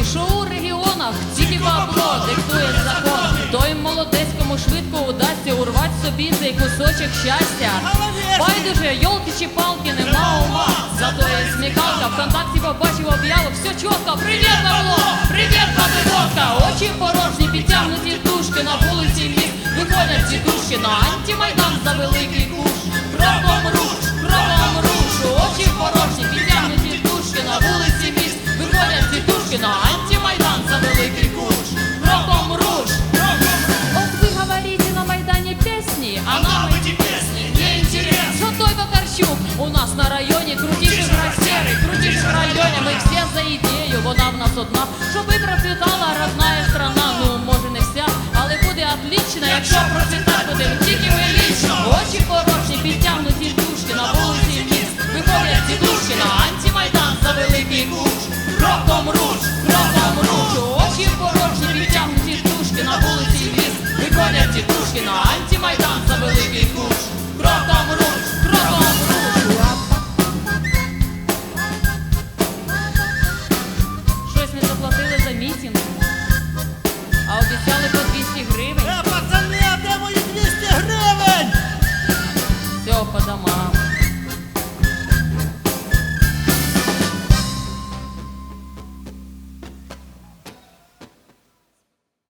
у столиці, що у регіонах, тільки бабло диктує закон. Той молодець, кому швидко удасться урвать собі цей кусочок щастя. Байдуже, йолки чи палки, нема ума. Зато є смікалка, вконтакті побачив об'яву, все чітко. Привіт, бабло! Привіт, бабиводка! Очі порожні, підтягнуті дужки на вулиці міст. Виходять ці душки на антимайдан за а нам эти песни не интересны. Золотой Вакарчук у нас на районе крутейший серый, крутейший в районе. Мы все за идею, вона в нас одна, щоби процвітала родная страна. Ну, може не вся, але буде отлично, якщо процвітати будемо тільки ми лічно. Очі порожні, підтягнуті душки на вулиці міст. Виходять ці душки на антимайдан за великий куш. Кроком руш, кроком руш, очі порожні, підтягнуті душки на вулиці міст. Виходять великий куш, кротом руч, кротом. Щось не заплатили за мітінг, а обіцяли по 200 гривень. Е, пацани,